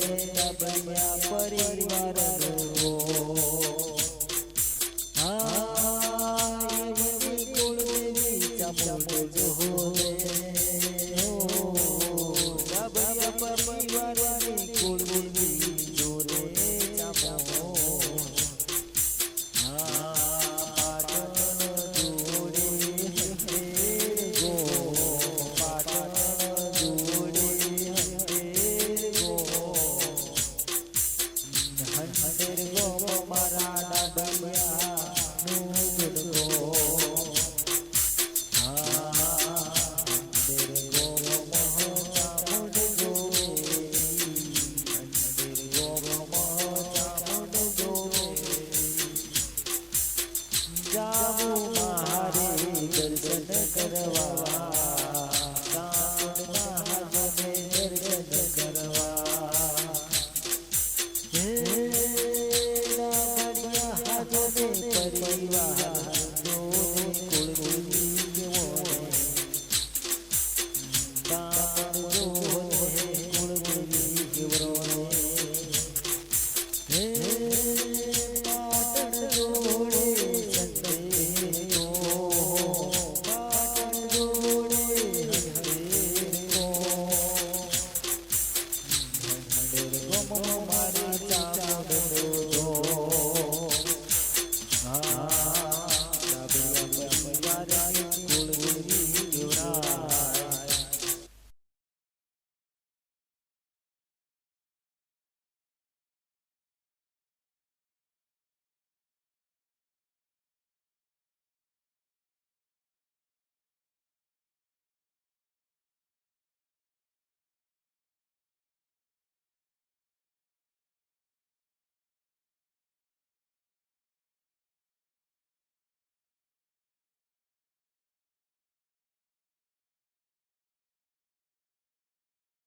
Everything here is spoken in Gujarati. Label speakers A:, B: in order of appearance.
A: બેટા બન્યા પરિવાર હા એવી કુળ દેવી ચાપો જોવે જાવું